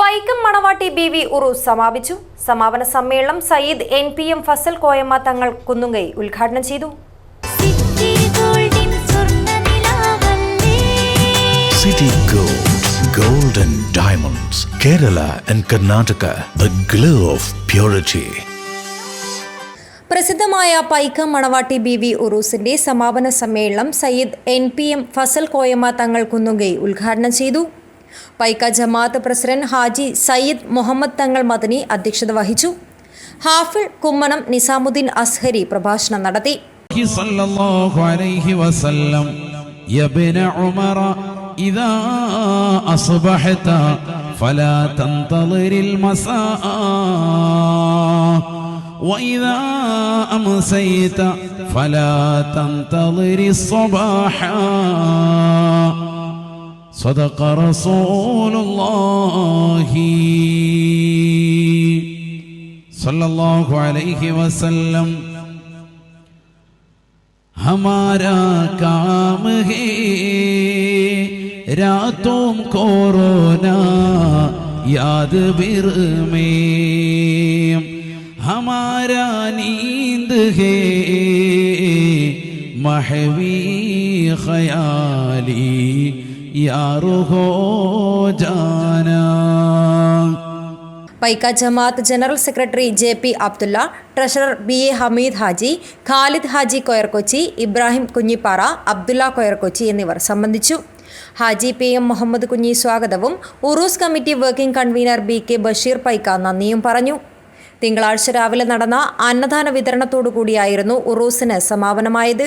പൈക്കം മണവാട്ടി B V ഉറൂസ് സമാപിച്ചു. സമാപന സമ്മേളനം Sayyid N P M Fazal Koyamma Thangal Kunnunkai ഉദ്ഘാടനം ചെയ്തു. സിറ്റി ഗോൾഡിൻ സ്വർണനിലാവല്ലേ City Gold, Gold and Diamonds, Kerala and Karnataka, the glow of purity. പ്രസിദ്ധമായ പൈക്കം മണവാട്ടി ബി വി ഉറൂസിന്റെ സമാപന സമ്മേളനം Sayyid N P M Fazal Koyamma Thangal Kunnukai ഉദ്ഘാടനം ചെയ്തു. പൈക്ക ജമാഅത്ത് പ്രസിഡന്റ് ഹാജി സയ്യിദ് മുഹമ്മദ് തങ്ങൾ മദനി അധ്യക്ഷത വഹിച്ചു ഹാഫിൾ കുമ്മനം നിസാമുദ്ദീൻ അസ്ഹരി പ്രഭാഷണം നടത്തി صلى الله عليه وسلم يا ابن عمر إذا أصبحت فلا تنتظر المساء وإذا أمسيت فلا تنتظر الصباح صدق رسول الله صلى الله عليه وسلم ہمارا کام ہے راتوں کورونا یاد بر میں ہمارا نیند ہے محوي خيالي يا جانا. Paika Jamaat general secretary J P Abdulla treasurer B A Hameed Haji Khalid Haji Koyarkochi Ibrahim Kunhippara Abdulla Koyarkochi എന്നിവർ സംബന്ധിച്ചു. ഹാജി പി എം മുഹമ്മദ് കുഞ്ഞി സ്വാഗതവും Uroos committee working convener B K Basheer Paika നന്ദിയും പറഞ്ഞു. തിങ്കളാഴ്ച രാവിലെ നടന്ന അന്നദാന വിതരണത്തോടു കൂടിയായിരുന്നു ഉറൂസിന് സമാപനമായത്.